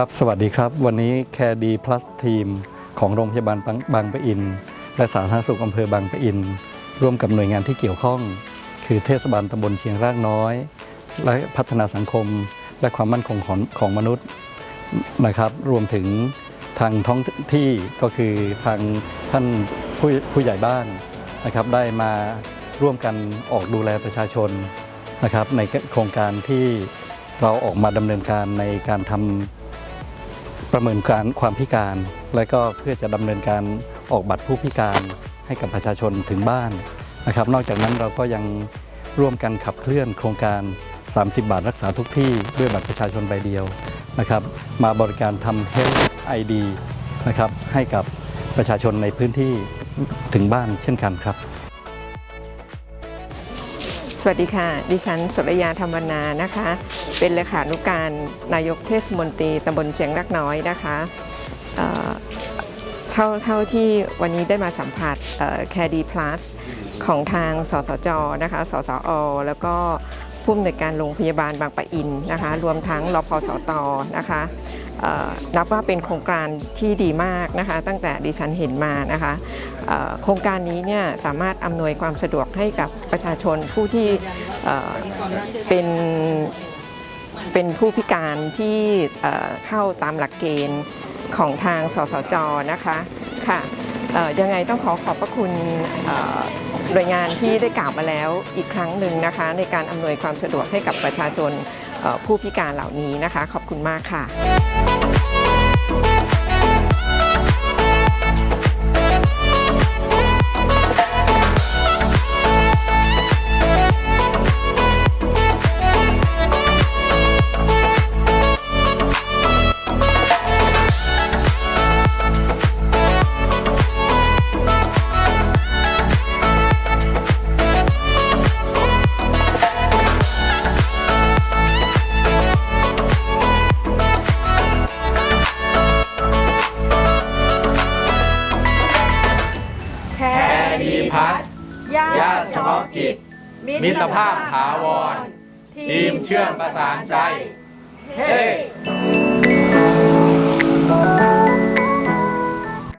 ครับสวัสดีครับ วันนี้แคดีพลัสทีมของโรงพยาบาลบางปะอิน และสาธารณสุขอำเภอบางปะอิน ร่วมกับหน่วยงานที่เกี่ยวข้อง คือเทศบาลตำบลเชียงรากน้อย และพัฒนาสังคมและความมั่นคงของของมนุษย์นะครับ รวมถึงทางท้องที่ก็คือทางท่านผู้ผู้ใหญ่บ้านนะครับ ได้มาร่วมกันออกดูแลประชาชนนะครับ ในโครงการที่เราออกมาดำเนินการในการทำ ประเมินการความพิการ และก็เพื่อจะดำเนินการออกบัตรผู้พิการให้กับประชาชนถึงบ้านนะครับ นอกจากนั้นเราก็ยังร่วมกันขับเคลื่อนโครงการ 30 บาทรักษาทุกที่ด้วยบัตรประชาชนใบเดียวนะครับ มาบริการทำ Health ID นะครับให้กับประชาชนในพื้นที่ถึงบ้านเช่นกันครับ วัสดีค่ะ ดิฉันสุรยาธรรมนานะคะ เป็นเลขานุการนายกเทศมนตรีตำบลเชียงรักน้อยนะคะเท่าเท่าที่วันนี้ได้มาสัมผัสแคดีพลัสของทางสสจนะคะ สสอ แล้วก็ผู้อำนวยการโรงพยาบาลบางปะอินนะคะ รวมทั้งรพสตนะคะ นับว่าเป็นโครงการที่ดีมากนะคะตั้งแต่ดิฉันเห็นมานะคะโครงการนี้เนี่ยสามารถอำนวยความสะดวกให้กับประชาชนผู้ที่เป็นเป็นผู้พิการที่เข้าตามหลักเกณฑ์ของทางสสจนะคะค่ะยังไงต้องขอขอบพระคุณหน่วยงานที่ได้กล่าวมาแล้วอีกครั้งหนึ่งนะคะ ในการอำนวยความสะดวกให้กับประชาชน ผู้พิการเหล่านี้นะคะ ขอบคุณมากค่ะ พัฒน์ญาติเฉพาะกิจ มิตรภาพถาวร ทีมเชื่อมประสานใจ เฮ้